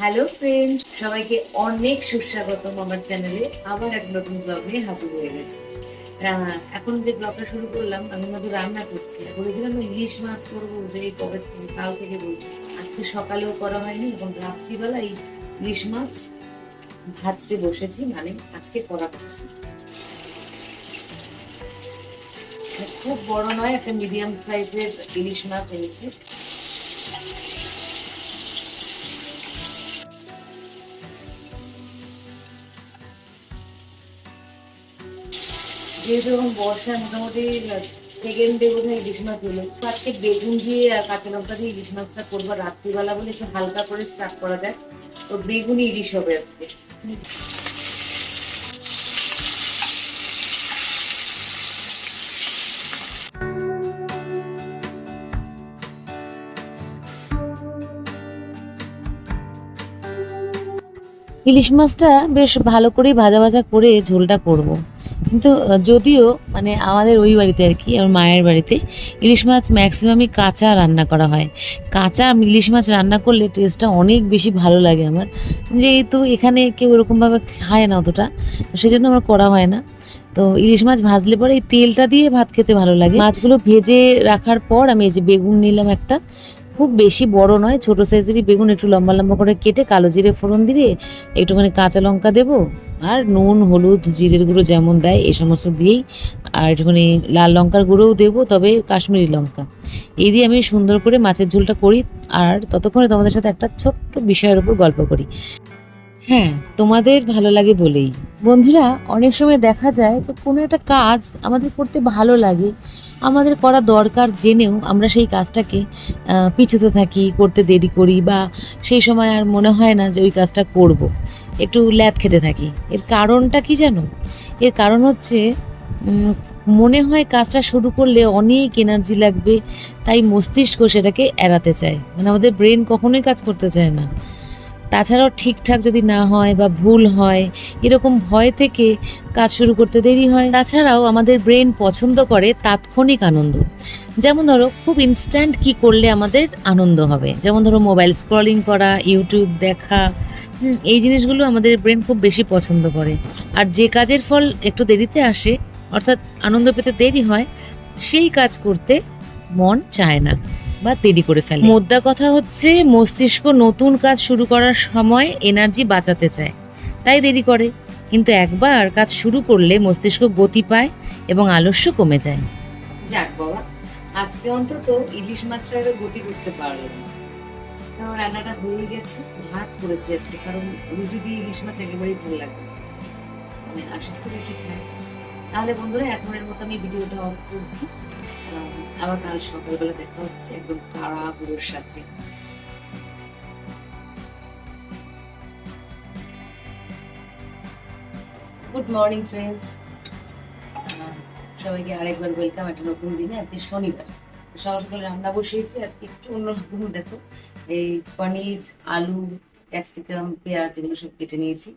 Hello friends সবাইকে অনেক সুস্বাগতম আমার চ্যানেলে আবার এক নতুন ব্লগ নিয়ে হাজির হয়ে গেছি। এখন যে ব্লগটা শুরু করলাম, আমি মধ্যে রান্না করছি। বলেছিলাম ইলিশ মাছ করব যে কবে থেকে, কাল থেকে বলছি। আজকে সকালেও করা হয়নি এবং রাত্রিবেলা এই ইলিশ মাছ ভাজতে বসেছি মানে আজকে করা হচ্ছে। খুব বড় নয়, একটা মিডিয়াম সাইজের ইলিশ মাছ এনেছি। যেহেতু এখন বর্ষা মোটামুটি সেকেন্ড বোধ হয় ইলিশ মাছ হলো আজকে বেগুন দিয়ে আর কাঁচা লঙ্কা দিয়ে ইলিশ মাছটা করব রাত্রিবেলা বলে একটু হালকা করে স্টার্ট করা যায় তো বেগুনি ইলিশ হবে আজকে। ইলিশ মাছটা বেশ ভালো করেই ভাজা ভাজা করে ঝোলটা করব। কিন্তু যদিও মানে আমাদের ওই বাড়িতে আর কি, আমার মায়ের বাড়িতে ইলিশ মাছ ম্যাক্সিমামই কাঁচা রান্না করা হয়। কাঁচা ইলিশ মাছ রান্না করলে টেস্টটা অনেক বেশি ভালো লাগে আমার। যেহেতু এখানে কেউ এরকমভাবে খায় না অতটা সেই জন্য আমার করা হয় না। তো ইলিশ মাছ ভাজলে পরে এই তেলটা দিয়ে ভাত খেতে ভালো লাগে। মাছগুলো ভেজে রাখার পর আমি এই যে বেগুন নিলাম একটা খুব বেশি বড় নয়, ছোট সাইজেরই বেগুন, একটু লম্বা লম্বা করে কেটে কালো জিরে ফোড়ন দিয়ে একটুখানি কাঁচা লঙ্কা দেবো আর নুন, হলুদ, জিরের গুঁড়ো যেমন দেয় এই সমস্ত দিয়েই আর একটুখানি লাল লঙ্কার গুঁড়োও দেবো, তবে কাশ্মীরি লঙ্কা। এই দিয়ে আমি সুন্দর করে মাছের ঝোলটা করি আর ততক্ষণে তোমাদের সাথে একটা ছোট্ট বিষয়ের উপর গল্প করি। হ্যাঁ তোমাদের ভালো লাগে বলেই। বন্ধুরা, অনেক সময় দেখা যায় যে কোনো একটা কাজ আমাদের করতে ভালো লাগে আমাদের করা দরকার জেনেও আমরা সেই কাজটাকে পিছুতে থাকি, করতে দেরি করি বা সেই সময় আর মনে হয় না যে ওই কাজটা করব। একটু ল্যাদ খেতে থাকি। এর কারণটা কি জানো? এর কারণ হচ্ছে মনে হয় কাজটা শুরু করলে অনেক এনার্জি লাগবে, তাই মস্তিষ্ক সেটাকে এড়াতে চায়। মানে আমাদের ব্রেন কখনোই কাজ করতে চায় না। তাছাড়াও ঠিকঠাক যদি না হয় বা ভুল হয়, এরকম ভয় থেকে কাজ শুরু করতে দেরি হয়। তাছাড়াও আমাদের ব্রেন পছন্দ করে তাৎক্ষণিক আনন্দ। যেমন ধরো, খুব ইনস্ট্যান্ট কি করলে আমাদের আনন্দ হবে? যেমন ধরো মোবাইল স্ক্রলিং করা ইউটিউব দেখা এই জিনিসগুলো আমাদের ব্রেন খুব বেশি পছন্দ করে। আর যে কাজের ফল একটু দেরিতে আসে, অর্থাৎ আনন্দ পেতে দেরি হয়, সেই কাজ করতে মন চায় না। বা দেরি করে ফেলে। মোদ্দা কথা হচ্ছে মস্তিষ্ক নতুন কাজ শুরু করার সময় এনার্জি বাঁচাতে চায়। তাই দেরি করে। কিন্তু একবার কাজ শুরু করলে মস্তিষ্ক গতি পায় এবং আলস্য কমে যায়। যাক বাবা আজকে অন্তত ইলিশ মাছটা গতি করতে পারল না রান্নাটা হয়ে গেছে ভাত করেছি আজকে কারণ রুটি দিয়ে ইলিশ মাছ একেবারেই ভালো লাগে মানে আশিস তো রুটি খায়। তাহলে বন্ধুরা এখনের মতো আমি ভিডিওটা অফ করছি। আবার কাল সকালবেলা দেখা হচ্ছে একদম তাড়াহুড়োর সাথে। গুড মর্নিং ফ্রেন্ডস সবাইকে আরেকবার ওয়েলকাম একটা নতুন দিনে। আজকে শনিবার। সকাল সকাল রান্না বসিয়েছি, আজকে একটু অন্যরকম দেখো। এই পনির, আলু ক্যাপসিকাম পেঁয়াজ, এগুলো সব কেটে নিয়েছি।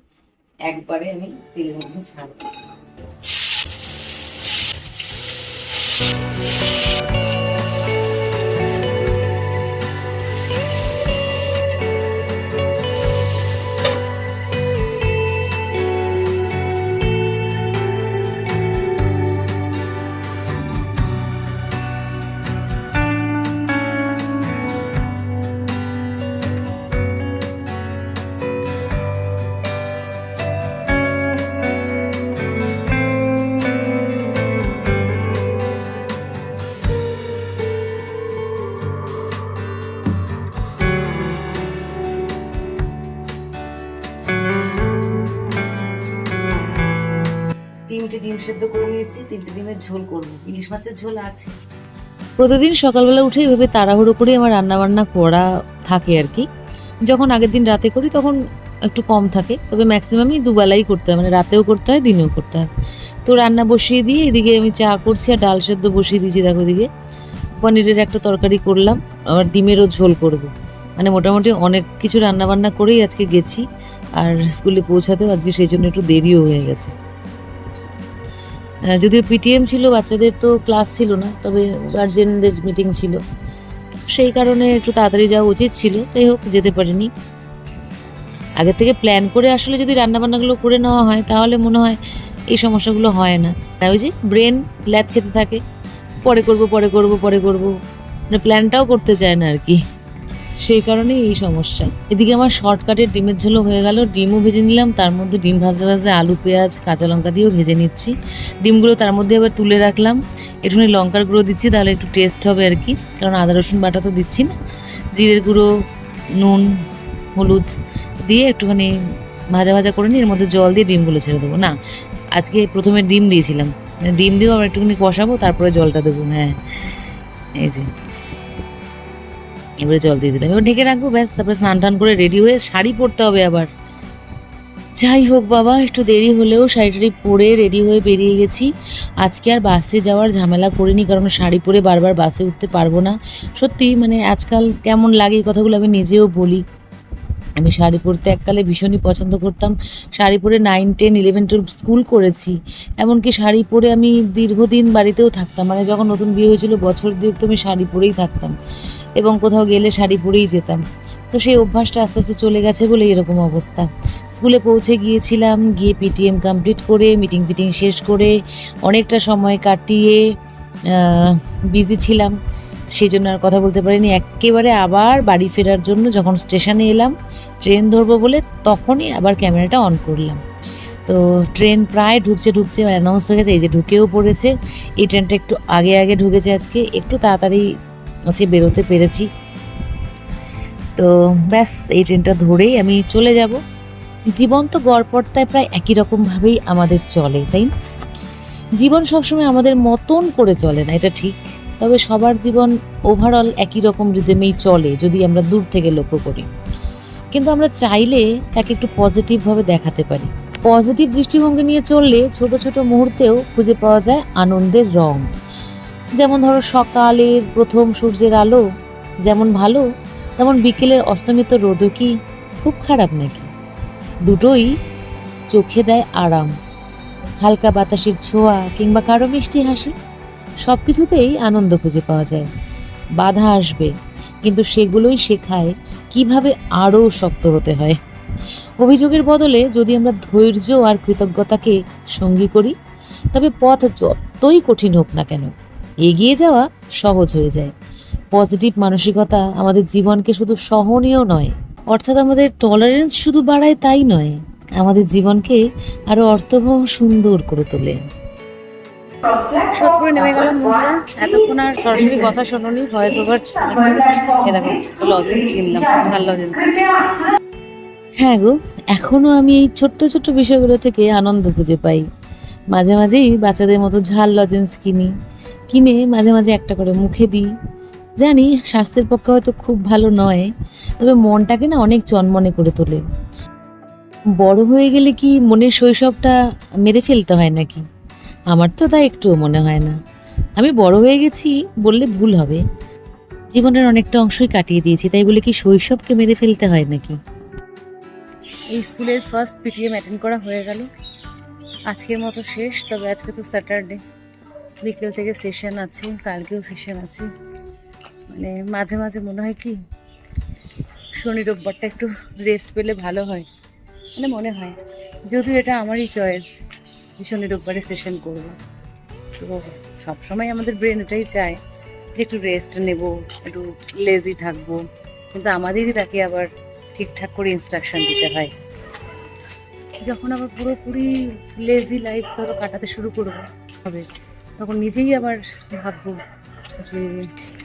একবারে আমি তেলের মধ্যে ছাড়বো। ডিম সেদ্ধ করে নিয়েছি, তিনটে ডিমের ঝোল করব। ইলিশ মাছের ঝোল আছে। প্রতিদিন সকালবেলা উঠে এভাবে তাড়াহুড়ো করে আমার রান্না বান্না করা থাকে আর কি। যখন আগের দিন রাতে করি তখন একটু কম থাকে, তবে ম্যাক্সিমামই দুবেলাই করতে হয় মানে রাতেও করতে হয়, দিনেও করতে হয়। তো রান্না বসিয়ে দিয়ে এদিকে আমি চা করছি আর ডাল সেদ্ধ বসিয়ে দিয়েছি, দেখো এদিকে। পনিরের একটা তরকারি করলাম, আবার ডিমেরও ঝোল করব। মানে মোটামুটি অনেক কিছু রান্না বান্না করেই আজকে গেছি, আর স্কুলে পৌঁছাতেও আজকে সেই জন্য একটু দেরিও হয়ে গেছে। যদিও পিটিএম ছিল, বাচ্চাদের তো ক্লাস ছিল না, তবে গার্জেনদের মিটিং ছিল। সেই কারণে একটু তাড়াতাড়ি যাওয়া উচিত ছিল, যাই হোক, যেতে পারিনি। আগে থেকে প্ল্যান করে আসলে যদি রান্নাবান্নাগুলো করে নেওয়া হয়, তাহলে মনে হয় এই সমস্যাগুলো হয় না। তাই ওই যে ব্রেন ল্যাদ খেতে থাকে। পরে করব পরে করব পরে করব। মানে প্ল্যানটাও করতে চায় না আর কি। সেই কারণেই এই সমস্যা। এদিকে আমার শর্টকাটের ডিমের ঝোলও হয়ে গেল। ডিমও ভেজে নিলাম, তার মধ্যে ডিম ভাজতে ভাজতে আলু, পেঁয়াজ, কাঁচা লঙ্কা দিয়েও ভেজে নিচ্ছি। ডিমগুলো তার মধ্যে আবার তুলে রাখলাম। একটুখানি লঙ্কার গুঁড়ো দিচ্ছি, তাহলে একটু টেস্ট হবে আর কি। কারণ আদা, রসুন বাটা তো দিচ্ছি না। জিরের গুঁড়ো, নুন, হলুদ দিয়ে একটুখানি ভাজা ভাজা করে নিয়ে এর মধ্যে জল দিয়ে ডিমগুলো ছেড়ে দেবো। না, আজকে প্রথমে ডিম দিয়েছিলাম। মানে ডিম দিয়েও আবার একটুখানি কষাবো, তারপরে জলটা দেবো। হ্যাঁ এই যে। এবারে জল দিয়ে দিলাম। এবার ঢেকে রাখব, ব্যাস, তারপরে স্নান টান করে রেডি হয়ে শাড়ি পরতে হবে আবার। যাই হোক বাবা, একটু দেরি হলেও শাড়ি টাড়ি পরে রেডি হয়ে বেরিয়ে গেছি। আজকে আর বাসে যাওয়ার ঝামেলা করিনি, কারণ শাড়ি পরে বারবার বাসে উঠতে পারব না। সত্যি মানে আজকাল কেমন লাগে এই কথাগুলো আমি নিজেও বলি। আমি শাড়ি পরতে এককালে ভীষণই পছন্দ করতাম। শাড়ি পরে nine ten eleven twelve school করেছি। এমনকি শাড়ি পরে আমি দীর্ঘদিন বাড়িতেও থাকতাম। মানে যখন নতুন বিয়ে হয়েছিল, বছর দুয়েক তো আমি শাড়ি পরেই থাকতাম। এবং কোথাও গেলে শাড়ি পরেই যেতাম। তো সেই অভ্যাসটা আস্তে আস্তে চলে গেছে বলে এরকম অবস্থা। স্কুলে পৌঁছে গিয়েছিলাম, গিয়ে পিটিএম কমপ্লিট করে মিটিং ফিটিং শেষ করে অনেকটা সময় কাটিয়ে বিজি ছিলাম। সেই জন্য আর কথা বলতে পারিনি। একেবারে আবার বাড়ি ফেরার জন্য যখন স্টেশনে এলাম ট্রেন ধরবো বলে তখনই আবার ক্যামেরাটা অন করলাম। তো ট্রেন প্রায় ঢুকছে ঢুকছে অ্যানাউন্স হয়ে গেছে, এই যে ঢুকেও পড়েছে। এই ট্রেনটা একটু আগে আগে ঢুকেছে আজকে। একটু তাড়াতাড়ি আজকে বেরোতে পেরেছি। তো ব্যাস, এই ট্রেনটা ধরেই আমি চলে যাব। জীবন তো গড়পড়তায় প্রায় একই রকমভাবেই আমাদের চলে, তাই না? জীবন সবসময় আমাদের মতন করে চলে না, এটা ঠিক। তবে সবার জীবন ওভারঅল একই রকম রিদমেই চলে, যদি আমরা দূর থেকে লক্ষ্য করি। কিন্তু আমরা চাইলে তাকে একটু পজিটিভভাবে দেখাতে পারি। পজিটিভ দৃষ্টিভঙ্গি নিয়ে চললে ছোট ছোট মুহূর্তেও খুঁজে পাওয়া যায় আনন্দের রং। যেমন ধরো সকালের প্রথম সূর্যের আলো যেমন ভালো, তেমন বিকেলের অস্তমিত রোদও কি খুব খারাপ নাকি? দুটোই চোখে দেয় আরাম। হালকা বাতাসের ছোঁয়া কিংবা কারও মিষ্টি হাসি সব কিছুতেই আনন্দ খুঁজে পাওয়া যায়। বাধা আসবে, কিন্তু সেগুলোই শেখায় কীভাবে আরও শক্ত হতে হয়। অভিযোগের বদলে যদি আমরা ধৈর্য আর কৃতজ্ঞতাকে সঙ্গী করি, তবে পথ যতই কঠিন হোক না কেন এগিয়ে যাওয়া সহজ হয়ে যায়। পজিটিভ মানসিকতা আমাদের জীবনকে শুধু সহনীয় নয় অর্থাৎ আমাদের টলারেন্স শুধু বাড়ায় তাই নয় আমাদের জীবনকে আরও অর্থবহ সুন্দর করে তোলে। সোদপুরে নেমে গেলাম বন্ধুরা এতক্ষণ আর সরাসরি কথা শোনি ভয়েস ওভার এ দেখো লজেন্স কিনলাম ঝাল লজেন্স হ্যাঁ গো এখনও আমি এই ছোট্ট ছোট্ট বিষয়গুলো থেকে আনন্দ খুঁজে পাই। মাঝে মাঝেই বাচ্চাদের মতো ঝাল লজেন্স কিনি কিনে মাঝে মাঝে একটা করে মুখে দিই। জানি স্বাস্থ্যের পক্ষে হয়তো খুব ভালো নয়, তবে মনটাকে না অনেক চনমনে করে তোলে। বড় হয়ে গেলে কি মনের শৈশবটা মেরে ফেলতে হয় নাকি? আমার তো তা একটুও মনে হয় না। আমি বড় হয়ে গেছি বললে ভুল হবে। জীবনের অনেকটা অংশই কাটিয়ে দিয়েছি, তাই বলে কি শৈশবকে মেরে ফেলতে হয় নাকি? এই স্কুলের ফার্স্ট পিটিএম অ্যাটেন্ড করা হয়ে গেল। আজকের মতো শেষ, তবে আজকে তো স্যাটারডে বিকেল থেকে সেশন আছে, কালকেও সেশন আছে। মানে মাঝে মাঝে মনে হয় কি, শনি রোববারটা একটু রেস্ট পেলে ভালো হয়। মানে মনে হয়, যদিও এটা আমারই চয়েস যে শনি রোববারে সেশন করব। তো সবসময় আমাদের ব্রেন এটাই চায় যে একটু রেস্ট নেব, একটু লেজি থাকব। কিন্তু আমাদেরই তাকে আবার ঠিকঠাক করে ইনস্ট্রাকশন দিতে হয়। যখন আবার পুরোপুরি লেজি লাইফ ধরো কাটাতে শুরু করব, হবে। তখন নিজেই আবার ভাববো যে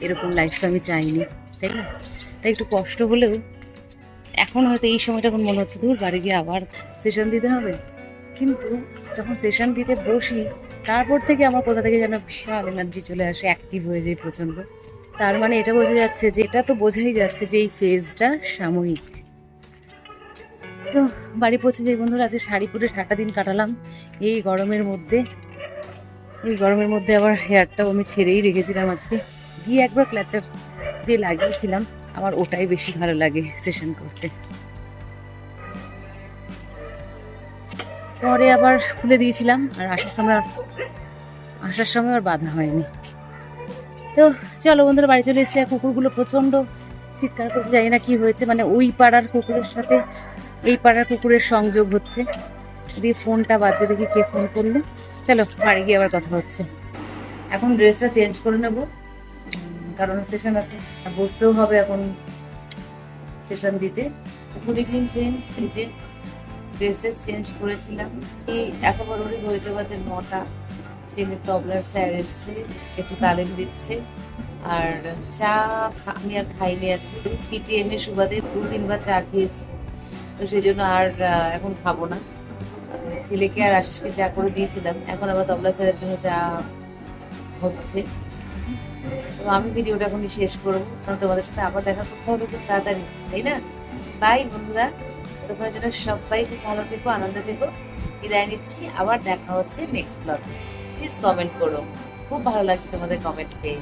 এরকম লাইফ তো আমি চাইনি, তাই না? তাই একটু কষ্ট হলেও এখন হয়তো এই সময়টা এখন মনে হচ্ছে দূর বাড়ি গিয়ে আবার সেশন দিতে হবে। কিন্তু যখন সেশন দিতে বসি, তারপর থেকে আমার কোথা থেকে যেন বিশাল এনার্জি চলে আসে অ্যাক্টিভ হয়ে যায় প্রচণ্ড। তার মানে এটা বোঝা যাচ্ছে যে, এটা তো বোঝাই যাচ্ছে যে এই ফেজটা সাময়িক। তো বাড়ি পৌঁছে যাই বন্ধুরা, আজকে শাড়ি পরে সারাটা দিন কাটালাম, এই গরমের মধ্যে। এই গরমের মধ্যে আবার হেয়ারটাও আমি ছেড়েই রেখেছিলাম আজকে। গিয়ে একবার ক্ল্যাচার দিয়ে লাগিয়েছিলাম। আমার ওটাই বেশি ভালো লাগে সেশন করতে। পরে আবার খুলে দিয়েছিলাম আর আসার সময় আসার সময় আর বাধা হয়নি। তো চলো বন্ধুরা, বাড়ি চলে এসেছি আর কুকুরগুলো প্রচণ্ড চিৎকার করতে জানি না কি হয়েছে মানে ওই পাড়ার কুকুরের সাথে এই পাড়ার কুকুরের সংযোগ হচ্ছে। দিয়ে ফোনটা বাজে দেখি কে ফোন করল। চলো, বাড়ি গিয়ে আবার কথা হচ্ছে। এখন ড্রেসটা চেঞ্জ করে নেব। কারণ সেশন আছে, আর বসতেও হবে এখন সেশন দিতে। গুড ইভিনিং ফ্রেন্ডস এই যে ড্রেসেস চেঞ্জ করেছিলাম। এই একেবারে ওরই ঘড়িতে বাজে নটা, ছেলে তবলার স্যার এসছে, একটু তালিম দিচ্ছে। আর চা আমি আর খাইনি আজকে। পিটিএম এর সুবাদে দু তিনবার চা খেয়েছি। তো সেই জন্য আর এখন খাব না। ছেলেকে আর আশিসকে চা করে দিয়েছিলাম, এখন আবার তবলা স্যারের জন্য চা হচ্ছে। তো আমি ভিডিওটা এখনই শেষ করব, কারণ তোমাদের সাথে আবার দেখা করতে হবে খুব তাড়াতাড়ি, তাই না? বাই বন্ধুরা ততক্ষণের জন্য সবাই খুব ভালো থেকো, আনন্দ থেকো। বিদায় নিচ্ছি, আবার দেখা হচ্ছে নেক্সট ব্লগে প্লিজ কমেন্ট করো। খুব ভালো লাগছে তোমাদের কমেন্ট পেয়ে।